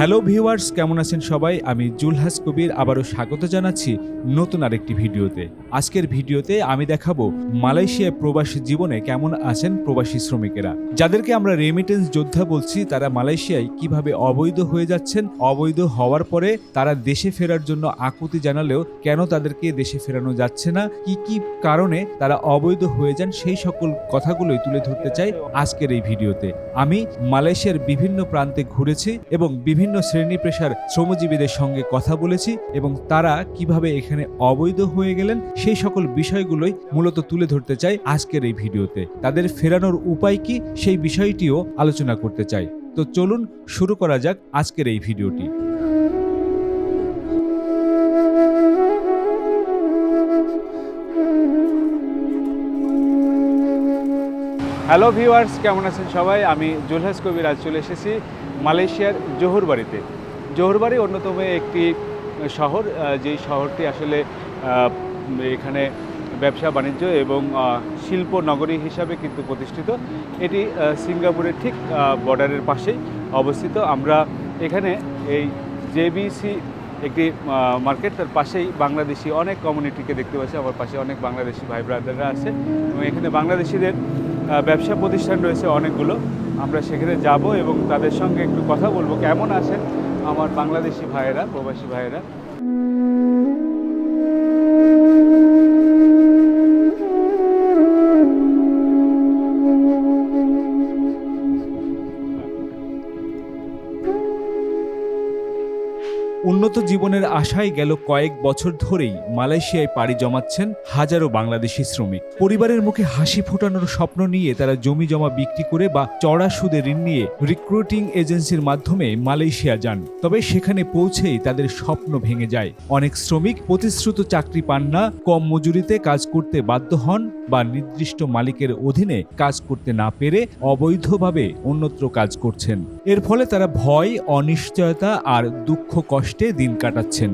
Hello viewers কেমন আছেন সবাই? আমি জুলহাস কবির, আবারও স্বাগত জানাচ্ছি নতুন আরেকটি ভিডিওতে। আজকের ভিডিওতে আমি দেখাবো মালয়েশিয়ায় প্রবাসী জীবনে কেমন আছেন প্রবাসী শ্রমিকেরা। যাদেরকে আমরা রেমিটেন্স যোদ্ধা বলছি, তারা মালয়েশিয়ায় কীভাবে অবৈধ হয়ে যাচ্ছেন, অবৈধ হওয়ার পরে তারা দেশে ফেরার জন্য আকুতি জানালেও কেন তাদেরকে দেশে ফেরানো যাচ্ছে না, কি কি কারণে তারা অবৈধ হয়ে যান, সেই সকল কথাগুলোই তুলে ধরতে চাই আজকের এই ভিডিওতে। আমি মালয়েশিয়ার বিভিন্ন প্রান্তে ঘুরেছি এবং বিভিন্ন শ্রেণি পেশার শ্রমজীবীদের সঙ্গে কথা বলেছি এবং তারা কীভাবে এখানে অবৈধ হয়ে গেলেন সেই সকল বিষয়গুলোই মূলত তুলে ধরতে চাই আজকের এই ভিডিওতে। তাদের ফেরানোর উপায় কি সেই বিষয়টিও আলোচনা করতে চাই। তো চলুন শুরু করা যাক আজকের এই ভিডিওটি। হ্যালো ভিউয়ার্স, কেমন আছেন সবাই? আমি জুলহাস কবির, আজ চলে এসেছি মালয়েশিয়ার জোহর বাড়িতে। জোহর অন্যতম একটি শহর যেই শহরটি আসলে এখানে ব্যবসা, বাণিজ্য এবং শিল্প নগরী হিসাবে কিন্তু প্রতিষ্ঠিত। এটি সিঙ্গাপুরের ঠিক বর্ডারের পাশেই অবস্থিত। আমরা এখানে এই জেবিসি একটি মার্কেট, তার পাশেই বাংলাদেশি অনেক কমিউনিটিকে দেখতে পাচ্ছি। আমার পাশে অনেক বাংলাদেশি ভাই ব্রাদাররা আছে এবং এখানে বাংলাদেশিদের ব্যবসা প্রতিষ্ঠান রয়েছে অনেকগুলো। আমরা সেখানে যাব এবং তাদের সঙ্গে একটু কথা বলব। কেমন আছেন আমার বাংলাদেশি ভাইয়েরা, প্রবাসী ভাইয়েরা? উন্নত জীবনের আশায় গেল কয়েক বছর ধরেই মালয়েশিয়ায় পাড়ি জমাচ্ছেন হাজারো বাংলাদেশি শ্রমিক। পরিবারের মুখে হাসি ফোটানোর স্বপ্ন নিয়ে তারা জমি জমা বিক্রি করে বা চড়া সুদে ঋণ নিয়ে রিক্রুটিং এজেন্সির মাধ্যমে মালয়েশিয়া যান। তবে সেখানে পৌঁছেই তাদের স্বপ্ন ভেঙে যায়। অনেক শ্রমিক প্রতিশ্রুত চাকরি পান না, কম মজুরিতে কাজ করতে বাধ্য হন বা নির্দিষ্ট মালিকের অধীনে কাজ করতে না পেরে অবৈধভাবে অন্যত্র কাজ করছেন। এর ফলে তারা ভয়, অনিশ্চয়তা আর দুঃখ কষ্টে দিন কাটাচ্ছেন।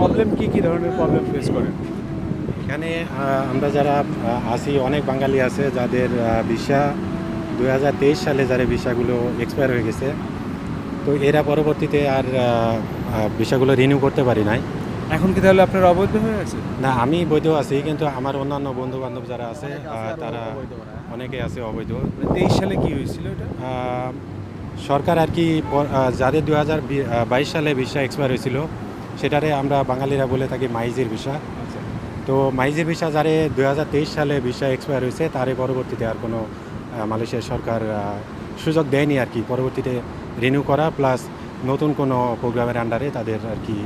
প্রবলেম কি কি ধরনের প্রবলেম ফেস করেন? এখানে আমরা যারা আছি অনেক বাঙালি আছে যাদের ভিসা দুই হাজার তেইশ সালে যারা ভিসাগুলো এক্সপায়ার হয়ে গেছে। তো এরা পরবর্তীতে আর ভিসাগুলো রিনিউ করতে পারি নাই। এখন কি তাহলে আপনার অবৈধ হয়ে আছে না আমি বৈধ আছি কিন্তু আমার অন্যান্য বন্ধু বান্ধব যারা আছে তারা অনেকে আছে অবৈধ। তেইশ সালে কি হয়েছিল এটা? সরকার আর কি যাদের দু হাজার বাইশ সালে ভিসা এক্সপায়ার হয়েছিল সেটারে আমরা বাঙালিরা বলে থাকি মাইজের ভিসা। আচ্ছা। তো মাইজের ভিসা যারে দু হাজার তেইশ সালে ভিসা এক্সপায়ার হয়েছে তারে পরবর্তীতে আর কোনো আহ, মালয়েশিয়ার সরকার সুযোগ দেয়নি আর কি। পরবর্তীতে রিনিউ করা প্লাস নতুন কোনো প্রোগ্রামের আন্ডারে তাদের আর কি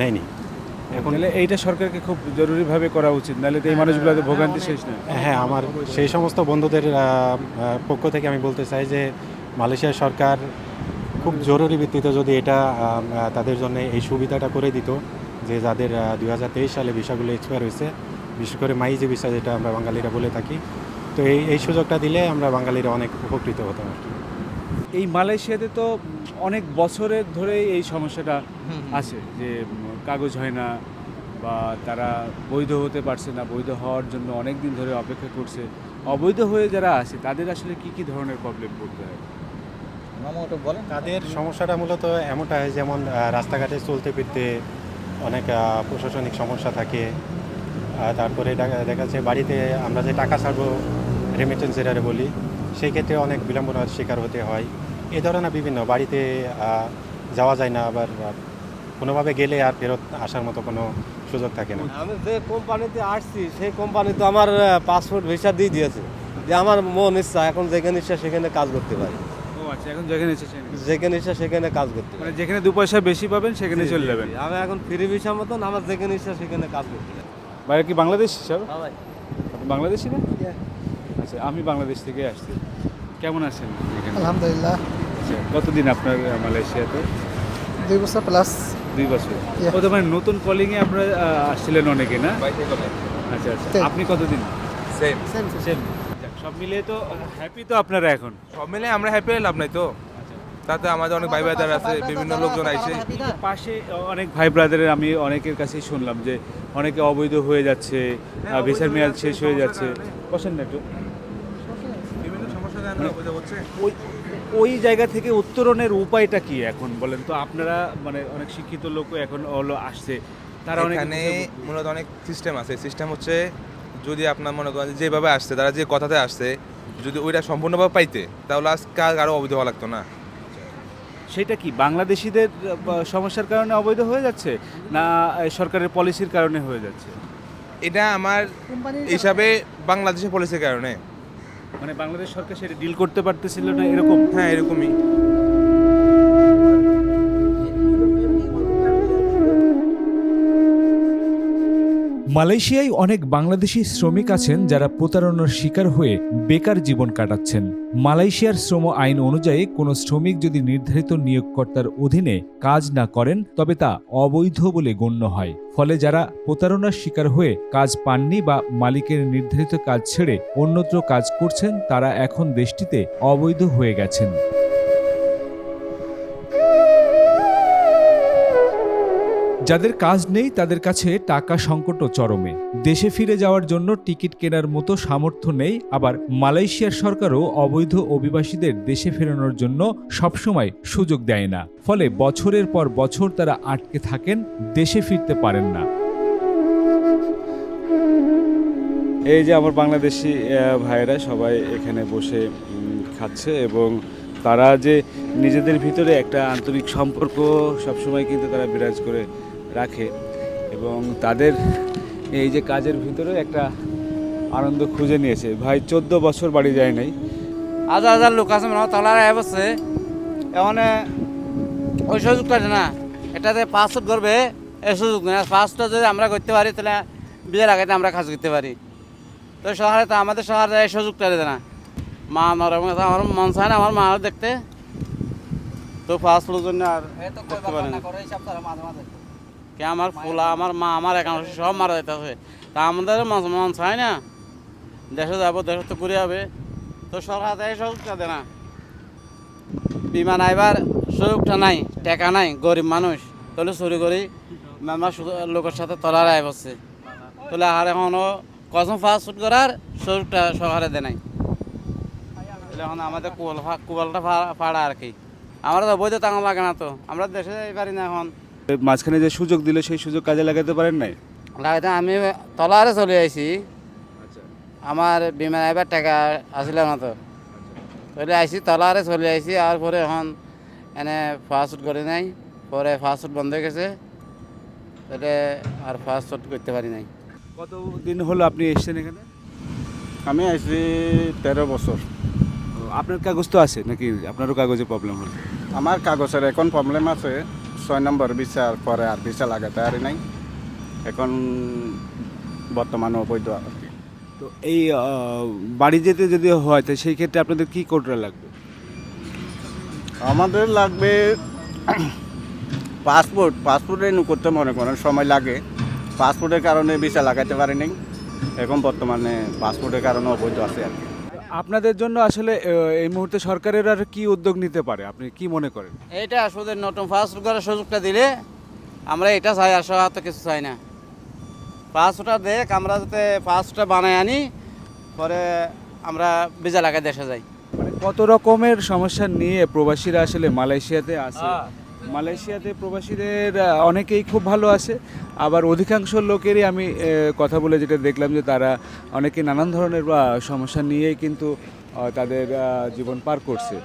নেয়নি। এখন তাহলে এইটা সরকারকে খুব জরুরিভাবে করা উচিত নাহলে তো এই মানুষগুলো তো ভোগান্তি শেষ নেই। হ্যাঁ আমার সেই সমস্ত বন্ধুদের পক্ষ থেকে আমি বলতে চাই যে মালয়েশিয়া সরকার খুব জরুরি ভিত্তিতে যদি এটা তাদের জন্য এই সুবিধাটা করে দিত যে যাদের দু হাজার তেইশ সালে ভিসাগুলো এক্সপায়ার হয়েছে বিশেষ করে মাইজে ভিসা যেটা আমরা বাঙালিরা বলে থাকি তো এই এই সুযোগটা দিলে আমরা বাঙালিরা অনেক উপকৃত হতাম আর কি। এই মালয়েশিয়াতে তো অনেক বছরের ধরে এই সমস্যাটা আছে যে কাগজ হয় না বা তারা বৈধ হতে পারছে না বৈধ হওয়ার জন্য অনেক দিন ধরে অপেক্ষা করছে। অবৈধ হয়ে যারা আছে তাদের আসলে কি কি ধরনের প্রবলেম পড়তে হয়? তাদের সমস্যাটা মূলত এমনটা হয় যেমন রাস্তাঘাটে চলতে ফিরতে অনেক প্রশাসনিক সমস্যা থাকে। তারপরে দেখা- দেখা যাচ্ছে বাড়িতে আমরা যে টাকা ছাড়বো রেমিটেন্স এরারে বলি সেই ক্ষেত্রে অনেক বিলম্বনার শিকার হতে হয়। এ ধরনের বিভিন্ন বাড়িতে যাওয়া যায় না আবার কোনোভাবে গেলে আর ফেরত আসার মতো কোনো সুযোগ থাকে না। আমি যে কোম্পানিতে আসছি সেই কোম্পানি তো আমার পাসপোর্ট ভিসা দিয়ে দিয়েছে। যে আমার মন ইচ্ছা এখন যেখানে ইচ্ছা সেখানে কাজ করতে পারি। আচ্ছা এখন যেখানে ইচ্ছা সেখানে কাজ করতে পারি। মানে যেখানে দু পয়সা বেশি পাবেন সেখানে চলে যাবেন। আমি এখন ফ্রি ভিসা মতন আমার যেখানে ইচ্ছা সেখানে কাজ করতে পারি। বাইরে কি বাংলাদেশ আপনি বাংলাদেশি না? আচ্ছা আমি বাংলাদেশ থেকে আসছি। কেমন আছেন আলহামদুলিল্লাহ। আচ্ছা কতদিন আপনার মালয়েশিয়াতে দুই বছর প্লাস দুই বছর ও তো মানে নতুন কলিংয়ে এ আপনারা আসছিলেন অনেকে না আচ্ছা আচ্ছা আপনি কতদিন সেম সেম সেম সব মিলিয়ে তো হ্যাপি তো আপনারা এখন সব মিলে আমরা হ্যাপি লাভ নাই তো আচ্ছা তাতে আমাদের অনেক ভাই ব্রাদার আছে বিভিন্ন লোকজন আইছে পাশে অনেক ভাই ব্রাদারের আমি অনেকের কাছেই শুনলাম যে অনেকে অবৈধ হয়ে যাচ্ছে হ্যাঁ, ভিসার মেয়াদ শেষ হয়ে যাচ্ছে হয়। বসেন না একটু বিভিন্ন সমস্যা অবৈধ হচ্ছে ওই জায়গা থেকে উত্তরণের উপায়টা কি এখন বলেন তো? আপনারা মানে অনেক শিক্ষিত লোক এখন হলো আসছে। তারা অনেক এখানে মূলত অনেক সিস্টেম আছে। সিস্টেম হচ্ছে যদি আপনার মনে করেন যেভাবে আসছে তারা যে কথাতে আসছে যদি ওইটা সম্পূর্ণভাবে পাইতে তাহলে আজ কাজ আরও অবৈধ হওয়া লাগতো না। সেটা কি বাংলাদেশিদের সমস্যার কারণে অবৈধ হয়ে যাচ্ছে? না সরকারের পলিসির কারণে হয়ে যাচ্ছে? এটা আমার হিসাবে বাংলাদেশের পলিসির কারণে। মানে বাংলাদেশ সরকার সেটা ডিল করতে পারতেছিল না এরকম? হ্যাঁ এরকমই। মালয়েশিয়ায় অনেক বাংলাদেশি শ্রমিক আছেন যারা প্রতারণার শিকার হয়ে বেকার জীবন কাটাচ্ছেন। মালয়েশিয়ার শ্রম আইন অনুযায়ী কোনো শ্রমিক যদি নির্ধারিত নিয়োগকর্তার অধীনে কাজ না করেন, তবে তা অবৈধ বলে গণ্য হয়। ফলে যারা প্রতারণার শিকার হয়ে কাজ পাননি বা মালিকের নির্ধারিত কাজ ছেড়ে অন্যত্র কাজ করছেন, তারা এখন দেশটিতে অবৈধ হয়ে গেছেন। যাদের কাজ নেই তাদের কাছে টাকা সংকটও চরমে। দেশে ফিরে যাওয়ার জন্য টিকিট কেনার মতো সামর্থ্য নেই, আবার মালয়েশিয়ার সরকারও অবৈধ অভিবাসীদের দেশে ফেরানোর জন্য সবসময় সুযোগ দেয় না। ফলে বছরের পর বছর তারা আটকে থাকেন, দেশে ফিরতে পারেন না। এই যে আমার বাংলাদেশি ভাইয়েরা সবাই এখানে বসে খাচ্ছে এবং তারা যে নিজেদের ভিতরে একটা আন্তরিক সম্পর্ক সবসময় কিন্তু তারা বিরাজ করে রাখে এবং তাদের এই যে কাজের ভিতরে একটা আনন্দ খুঁজে নিয়েছে। ভাই চোদ্দ বছর বাড়ি যায় নাই। হাজার হাজার লোক আছে মানে তলার আয় বসছে। এখানে ওই সুযোগটা না। এটাতে পাঁচশো করবে এই সুযোগ না পাঁচটা যদি আমরা করতে পারি তাহলে বিয়ের আগে আমরা কাজ করতে পারি। তো শহরে তো আমাদের শহরে এই সুযোগটা দেয় না। মা আছে, আমার মন চায় না আমার মা দেখতে। তো ফার্স্ট জন্য আর করতে পারি না। কে আমার ফুলা, আমার মা, আমার একাংশ সব মারা যাইতেছে। তা আমাদের মন চায় না। দেশে যাব, দেশে তো ঘুরে যাবে তো সরকার এই সুযোগটা দেয় না। বিমান আইবার সুযোগটা নাই, টাকা নাই, গরিব মানুষ। তাহলে চুরি করি আমার লোকের সাথে তলার আয় বসছে। তাহলে আর এখনও কসম ফাস্ট ফুড করার সুযোগটা সরকারে দেয় নাই। এখন আমাদের কুয়াল কুয়ালটা ফাড়া আর কি। আমরা তো বৈধ টাকা লাগে না তো। আমরা দেশে যাই পারি না এখন। মাঝখানে যে সুযোগ দিলে সেই সুযোগ কাজে লাগাতে পারেন নাই? লাগাইতে আমি তলারে চলে আইছি। আমার বিমান আইবার টাকা আসিল না তো। তাহলে আইসি তলারে চলে আইসি আর পরে এখন এনে ফাস্ট ফুড করে নাই। পরে ফাস্ট ফুড বন্ধ হয়ে গেছে। তাহলে আর ফাস্ট ফুড করতে পারি নাই। কত দিন হলো আপনি এসেছেন এখানে? আমি আইছি তেরো বছর। আপনার কাগজ তো আছে নাকি? আপনারও কাগজে প্রবলেম হলো। আমার কাগজের এখন প্রবলেম আছে। ছয় নম্বর ভিসার পরে আর ভিসা লাগাতে আর নাই। এখন বর্তমানে অবৈধ আর কি। তো এই বাড়ি যেতে যদি হয় তো সেই ক্ষেত্রে আপনাদের কি কোডটা লাগবে? আমাদের লাগবে পাসপোর্ট। পাসপোর্ট রিনিউ করতে মনে করেন সময় লাগে। পাসপোর্টের কারণে ভিসা লাগাতে পারি নাই। এখন বর্তমানে পাসপোর্টের কারণে অবৈধ আছে আর কি। আপনাদের জন্য আসলে এই মুহূর্তে সরকারের আর কি উদ্যোগ নিতে পারে? আপনি কি মনে করেন? এইটা আসলে নতুন ফাস্ট করার সুযোগটা দিলে আমরা এটা চাই আর সহায়তা কিছু চাই না। ফাস্টটা দেখ আমরা যাতে ফাস্টটা বানায় আনি পরে আমরা ভিজা লাগাই দেশে যাই। মানে কত রকমের সমস্যা নিয়ে প্রবাসীরা আসলে মালয়েশিয়াতে আসে মালয়েশিয়াতে প্রবাসীদের অনেকেই খুব ভালো আছে। আবার অধিকাংশ লোকেরই আমি কথা বলে যেটা দেখলাম যে তারা অনেকে নানান ধরনের সমস্যা নিয়েই কিন্তু তাদের জীবন পার করছে।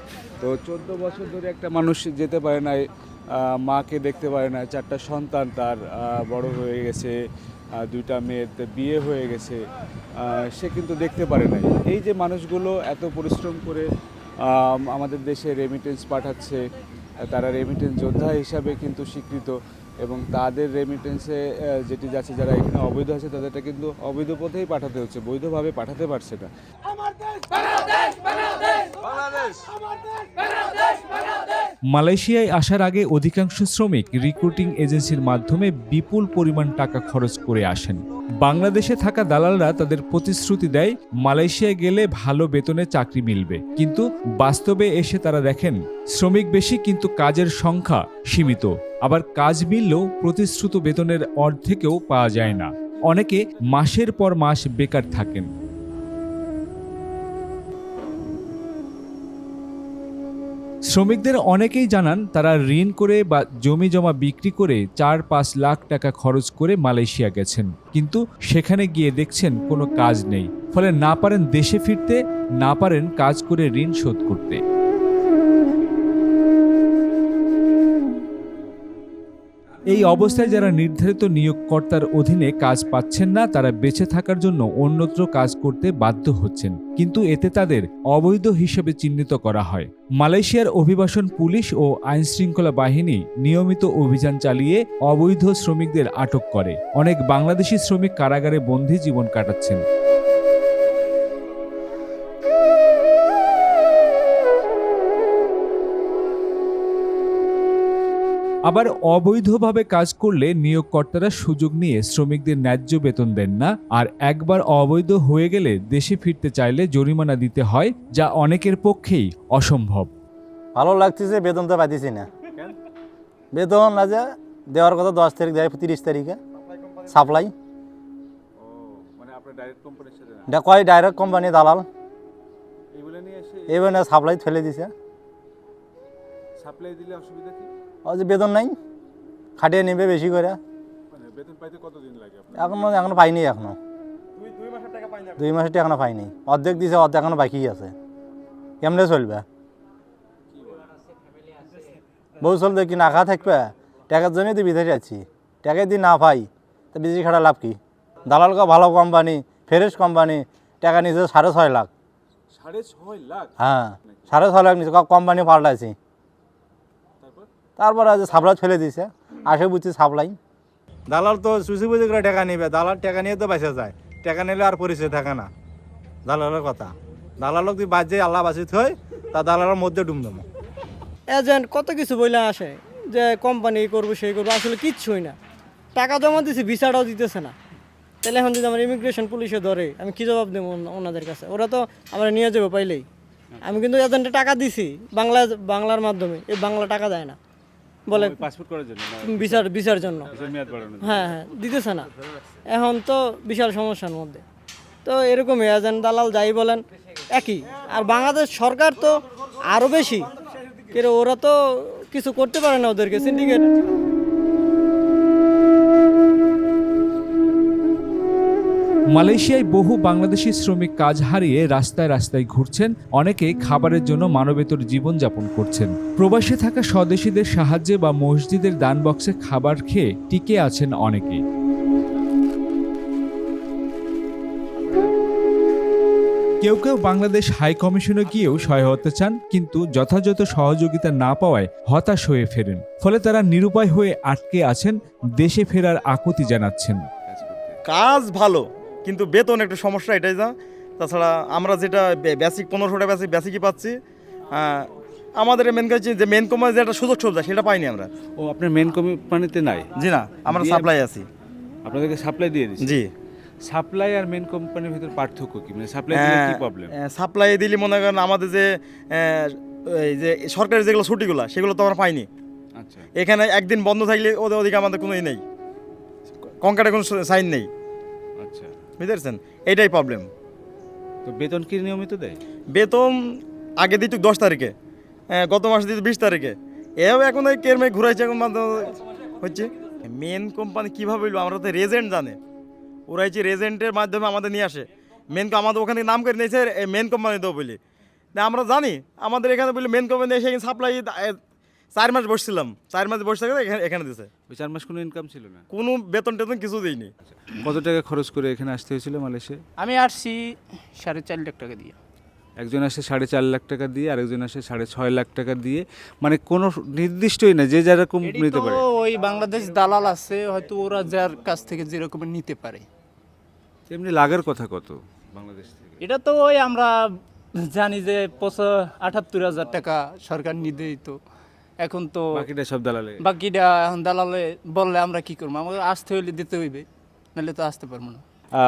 তো চোদ্দ বছর ধরে একটা মানুষ যেতে পারে না মাকে দেখতে পারে না চারটা সন্তান তার বড় হয়ে গেছে দুইটা মেয়ের বিয়ে হয়ে গেছে সে কিন্তু দেখতে পারে না এই যে মানুষগুলো এত পরিশ্রম করে আমাদের দেশে রেমিটেন্স পাঠাচ্ছে তারা রেমিটেন্স যোদ্ধা হিসাবে কিন্তু স্বীকৃত। এবং তাদের রেমিটেন্সে যেটি যাচ্ছে, যারা এখানে অবৈধ আছে, তাদেরটা কিন্তু অবৈধ পথেই পাঠাতে হচ্ছে, বৈধভাবে পাঠাতে পারছে না। মালয়েশিয়ায় আসার আগে অধিকাংশ শ্রমিক রিক্রুটিং এজেন্সির মাধ্যমে বিপুল পরিমাণ টাকা খরচ করে আসেন। বাংলাদেশে থাকা দালালরা তাদের প্রতিশ্রুতি দেয়, মালয়েশিয়ায় গেলে ভালো বেতনে চাকরি মিলবে। কিন্তু বাস্তবে এসে তারা দেখেন, শ্রমিক বেশি, কিন্তু কাজের সংখ্যা সীমিত। আবার কাজ মিললেও প্রতিশ্রুত বেতনের অর্ধেকেও পাওয়া যায় না। অনেকে মাসের পর মাস বেকার থাকেন। শ্রমিকদের অনেকেই জানান, তারা ঋণ করে বা জমি জমা বিক্রি করে চার পাঁচ লাখ টাকা খরচ করে মালয়েশিয়া গেছেন। কিন্তু সেখানে গিয়ে দেখছেন কোনো কাজ নেই। ফলে না পারেন দেশে ফিরতে, না পারেন কাজ করে ঋণ শোধ করতে। এই অবস্থায় যারা নির্ধারিত নিয়োগকর্তার অধীনে কাজ পাচ্ছেন না, তারা বেঁচে থাকার জন্য অন্যত্র কাজ করতে বাধ্য হচ্ছেন। কিন্তু এতে তাদের অবৈধ হিসেবে চিহ্নিত করা হয়। মালয়েশিয়ার অভিবাসন পুলিশ ও আইনশৃঙ্খলা বাহিনী নিয়মিত অভিযান চালিয়ে অবৈধ শ্রমিকদের আটক করে। অনেক বাংলাদেশি শ্রমিক কারাগারে বন্দী জীবন কাটাচ্ছেন। আবার অবৈধভাবে কাজ করলে নিয়োগকর্তারা সুযোগ নিয়ে শ্রমিকদের ন্যায্য বেতন দেন না। আর একবার অবৈধ হয়ে গেলে দেশে ফিরতে চাইলে জরিমানা দিতে হয় যা অনেকের পক্ষেই অসম্ভব। ভালো লাগতেছে বেতন তো পাইতেছি না। বেতন আজ দেওয়ার কথা দশ তারিখ দেয় তিরিশ তারিখে। সাপ্লাই। এটা কয় ডাইরেক্ট কোম্পানি দালাল? এবার সাপ্লাই ফেলে দিছে। সাপ্লাই দিলে অসুবিধা কি? যে বেতন নাই খাটিয়ে নেবে বেশি করে। মানে এখনও এখনও পাইনি এখনও। দুই মাসের টাকা এখনও পাইনি। অর্ধেক দিছে অর্ধেক এখনও বাকি আছে। কেমনে চলবে? বউ চলবে কি না খা থাকবে? টাকার জন্যই তো বিদেশে আছি। টাকা দিয়ে না পাই তা বিদেশি খাটা লাভ কি? দালালকে ভালো কোম্পানি ফ্রেশ কোম্পানি টাকা নিয়েছে সাড়ে ছয় লাখ। সাড়ে ছয় লাখ? হ্যাঁ সাড়ে ছয় লাখ নিয়েছে কোম্পানি পাল্টাইছি। তারপর আজ সাপ্লাই ফেলে দিছে। আসে বুঝছি সাপ্লাই। দালাল তো সুসি বুঝি করে টাকা নিবে। দালাল টাকা নিয়ে তো বেঁচে যায়। টাকা নিলে আর পরিচয় থাকে না। দালালের কথা। দালালক তুই বাজে আল্লাহ বাঁচিত হয় তা দালালের মধ্যে ডুমডুম এজেন্ট কত কিছু বইলে আসে যে কোম্পানি করব সেই করব আসলে কিচ্ছুই না। টাকা জমা দিছি ভিসাটাও দিতেছে না। তাহলে এখন যদি আমার ইমিগ্রেশন পুলিশে ধরে আমি কি জবাব দেবো ওনাদের কাছে? ওরা তো আমরা নিয়ে যাব পাইলেই। আমি কিন্তু এজেন্টে টাকা দিছি বাংলা বাংলার মাধ্যমে। এই বাংলা টাকা দেয় না। বলে পাসপোর্ট করার জন্য বিচার বিচার জন্য। হ্যাঁ হ্যাঁ দিতেছে না। এখন তো বিশাল সমস্যার মধ্যে। তো এরকমই এজেন্ট দালাল যাই বলেন একই। আর বাংলাদেশ সরকার তো আরও বেশি। কিন্তু ওরা তো কিছু করতে পারে না ওদেরকে সিন্ডিকেট মালয়েশিয়ায় বহু বাংলাদেশি শ্রমিক কাজ হারিয়ে রাস্তায় রাস্তায় ঘুরছেন, অনেকে খাবারের জন্য মানবেতর জীবনযাপন করছেন। প্রবাসে থাকা স্বদেশীদের সাহায্যে বা মসজিদের দান বক্সে খাবার খেয়ে টিকে আছেন অনেকে। কেউ কেউ বাংলাদেশ হাই কমিশনে গিয়েও সহায়তা চান, কিন্তু যথাযথ সহযোগিতা না পাওয়ায় হতাশ হয়ে ফেরেন। ফলে তারা নিরুপায় হয়ে আটকে আছেন, দেশে ফেরার আকুতি জানাচ্ছেন। কাজ ভালো কিন্তু বেতন একটু সমস্যা এটাই যা। তাছাড়া আমরা যেটা বেসিক পনেরোশো টাকা বেসিক বেসিকই পাচ্ছি। আমাদের মেন কাজ যে মেন কোম্পানি একটা সুযোগ সুবিধা সেটা পাইনি আমরা। ও আপনার মেন কোম্পানিতে নাই? জি না আমরা সাপ্লাই আছি। আপনাদেরকে সাপ্লাই দিয়ে দিচ্ছি জি। সাপ্লাই আর মেন কোম্পানির ভিতর পার্থক্য কি? মানে সাপ্লাই দিলে কি প্রবলেম সাপ্লাই দিলে মনে করেন আমাদের যে এই যে সরকারি যেগুলো ছুটিগুলো সেগুলো তো আমরা পাইনি। আচ্ছা। এখানে একদিন বন্ধ থাকলে ওদের ওদিকে আমাদের কোনো ই নেই। কঙ্কাটে কোনো সাইন নেই। আচ্ছা বুঝতে এইটাই প্রবলেম তো বেতন কি নিয়মিত দেয়? বেতন আগে দিত দশ তারিখে হ্যাঁ, গত মাসে দিত বিশ তারিখে। এও এখন ওই কেরমে ঘুরাইছে এখন হচ্ছে। মেন কোম্পানি কীভাবে হইল আমরা তো রেজেন্ট জানে। ওরা হচ্ছে রেজেন্টের মাধ্যমে আমাদের নিয়ে আসে। মেন আমাদের ওখানে নাম করে নিয়েছে মেন কোম্পানি দেবো বলি না আমরা জানি আমাদের এখানে বলি মেন কোম্পানি এসে সাপ্লাই চার মাস বসছিলাম। চার মাস বসে থাকে এখানে এখানে দিছে। ওই চার মাস কোনো ইনকাম ছিল না? কোনো বেতন টেতন কিছু দিইনি। কত টাকা খরচ করে এখানে আসতে হয়েছিল মালয়েশিয়া? আমি আসছি সাড়ে চার লাখ টাকা দিয়ে। একজন আসে সাড়ে চার লাখ টাকা দিয়ে আরেকজন আসে সাড়ে ছয় লাখ টাকা দিয়ে। মানে কোনো নির্দিষ্টই না যে যেরকম নিতে পারে। ওই বাংলাদেশ দালাল আছে হয়তো ওরা যার কাছ থেকে যেরকম নিতে পারে। এমনি লাগার কথা কত বাংলাদেশ থেকে? এটা তো ওই আমরা জানি যে পঁচা আটাত্তর হাজার টাকা সরকার নিদেই তো এখন তো বাকিটা সব দালালে বাকিটা এখন দালালে বললে আমরা কি করব? আমাদের আসতে হইলে দিতে হইবে নাহলে তো আসতে পারব না।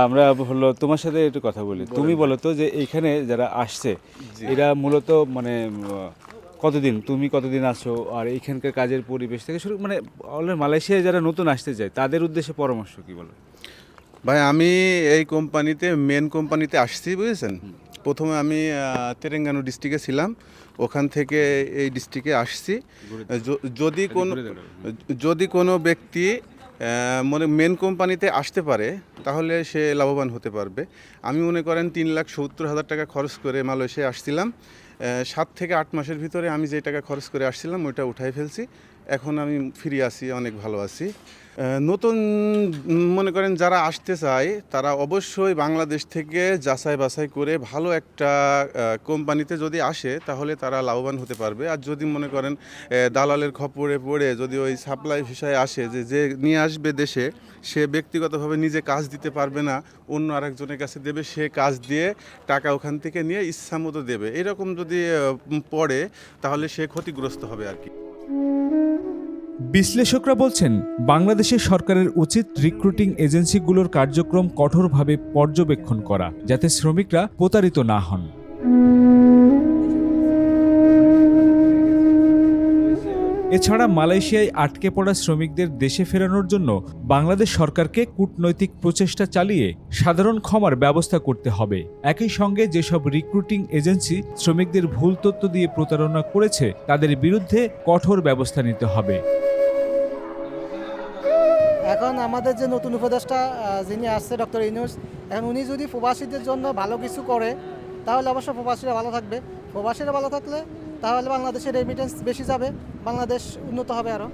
আমরা হলো তোমার সাথে একটু কথা বলি। তুমি বলো তো যে এইখানে যারা আসছে এরা মূলত মানে কতদিন? তুমি কতদিন আছো? আর এইখানকার কাজের পরিবেশ থেকে শুরু মানে অলরেডি মালয়েশিয়ায় যারা নতুন আসতে চায় তাদের উদ্দেশ্যে পরামর্শ কি বলো? ভাই আমি এই কোম্পানিতে মেন কোম্পানিতে আসছি বুঝেছেন? প্রথমে আমি আহ, তেলেঙ্গানা ডিস্ট্রিক্টে ছিলাম। ওখান থেকে এই ডিস্ট্রিক্টে আসছি। যদি কোনো যদি কোনো ব্যক্তি মনে মেন কোম্পানিতে আসতে পারে তাহলে সে লাভবান হতে পারবে। আমি মনে করেন তিন লাখ সত্তর হাজার টাকা খরচ করে মালয়েশিয়া আসছিলাম। সাত থেকে আট মাসের ভিতরে আমি যে টাকা খরচ করে আসছিলাম ওইটা উঠাই ফেলছি। এখন আমি ফিরে আছি অনেক ভালো আছি। নতুন মনে করেন যারা আসতে চায়, তারা অবশ্যই বাংলাদেশ থেকে যাচাই বাছাই করে ভালো একটা কোম্পানিতে যদি আসে, তাহলে তারা লাভবান হতে পারবে। আর যদি মনে করেন দালালের খপরে পড়ে যদি ওই সাপ্লাই ভিসায় আসে, যে যে নিয়ে আসবে দেশে, সে ব্যক্তিগতভাবে নিজে কাজ দিতে পারবে না, অন্য আরেকজনের কাছে দেবে, সে কাজ দিয়ে টাকা ওখান থেকে নিয়ে ইচ্ছা মতো দেবে। এরকম যদি পড়ে, তাহলে সে ক্ষতিগ্রস্ত হবে আর কি। বিশ্লেষকরা বলছেন বাংলাদেশের সরকারের উচিত রিক্রুটিং এজেন্সিগুলোর কার্যক্রম কঠোরভাবে পর্যবেক্ষণ করা, যাতে শ্রমিকরা প্রতারিত না হন। এছাড়া মালয়েশিয়ায় আটকে পড়া শ্রমিকদের দেশে ফেরানোর জন্য বাংলাদেশ সরকারকে কূটনৈতিক প্রচেষ্টা চালিয়ে সাধারণ ক্ষমার ব্যবস্থা করতে হবে। একই সঙ্গে যেসব রিক্রুটিং এজেন্সি শ্রমিকদের ভুল তথ্য দিয়ে প্রতারণা করেছে, তাদের বিরুদ্ধে কঠোর ব্যবস্থা নিতে হবে। এখন আমাদের যে নতুন উপদেষ্টা যিনি আসছে, ডক্টর ইনুস এখন উনি যদি প্রবাসীদের জন্য ভালো কিছু করে, তাহলে অবশ্য প্রবাসীরা ভালো থাকবে। প্রবাসীরা ভালো থাকলে তাহলে বাংলাদেশের রেমিটেন্স বেশি যাবে, বাংলাদেশ উন্নত হবে আরও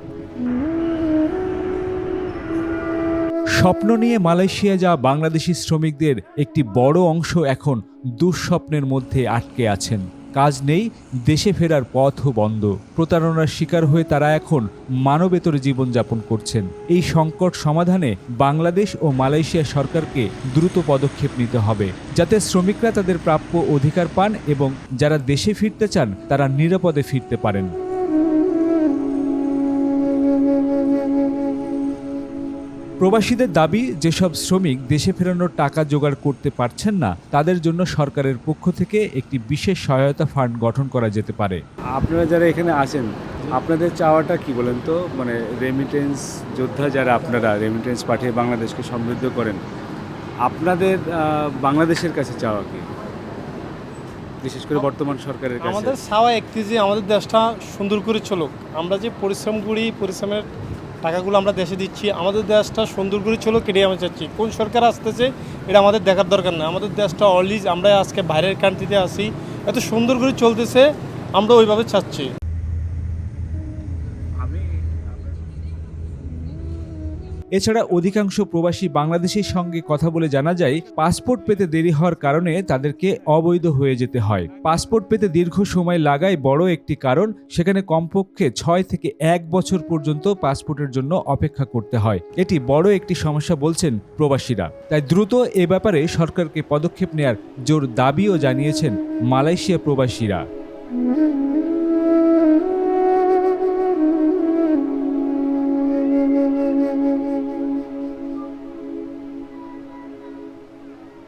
স্বপ্ন নিয়ে মালয়েশিয়া যা বাংলাদেশি শ্রমিকদের একটি বড় অংশ এখন দুঃস্বপ্নের মধ্যে আটকে আছেন। কাজ নেই, দেশে ফেরার পথও বন্ধ। প্রতারণার শিকার হয়ে তারা এখন মানবেতর জীবনযাপন করছেন। এই সংকট সমাধানে বাংলাদেশ ও মালয়েশিয়া সরকারকে দ্রুত পদক্ষেপ নিতে হবে, যাতে শ্রমিকরা তাদের প্রাপ্য অধিকার পান এবং যারা দেশে ফিরতে চান, তারা নিরাপদে ফিরতে পারেন। প্রবাসীদের দাবি যেসব শ্রমিক দেশে ফেরানোর টাকা জোগাড় করতে পারছেন না তাদের জন্য সরকারের পক্ষ থেকে একটি বিশেষ সহায়তা ফান্ড গঠন করা যেতে পারে। আপনারা যারা এখানে আছেন আপনাদের চাওয়াটা কি বলেন তো? মানে রেমিটেন্স যোদ্ধা যারা আপনারা রেমিটেন্স পাঠিয়ে বাংলাদেশকে সমৃদ্ধ করেন আপনাদের বাংলাদেশের কাছে চাওয়া কি? বিশেষ করে বর্তমান সরকারের কাছে। আমাদের চাওয়া একটি যে আমাদের দেশটা সুন্দর করে চলুক। আমরা যে পরিশ্রম করি পরিশ্রমের টাকাগুলো আমরা দেশে দিচ্ছি। আমাদের দেশটা সুন্দর করে চলো কেটে আমি চাচ্ছি। কোন সরকার আসতেছে, এটা আমাদের দেখার দরকার না। আমাদের দেশটা অলরিজ আমরা আজকে বাইরের কান্ট্রিতে আসি এত সুন্দর করে চলতেছে, আমরা ওইভাবে চাচ্ছি। এছাড়া অধিকাংশ প্রবাসী বাংলাদেশের সঙ্গে কথা বলে জানা যায়, পাসপোর্ট পেতে দেরি হওয়ার কারণে তাদেরকে অবৈধ হয়ে যেতে হয়। পাসপোর্ট পেতে দীর্ঘ সময় লাগায় বড় একটি কারণ, সেখানে কমপক্ষে ছয় থেকে এক বছর পর্যন্ত পাসপোর্টের জন্য অপেক্ষা করতে হয়। এটি বড় একটি সমস্যা বলছেন প্রবাসীরা। তাই দ্রুত এ ব্যাপারে সরকারকে পদক্ষেপ নেয়ার জোর দাবিও জানিয়েছেন মালয়েশিয়া প্রবাসীরা।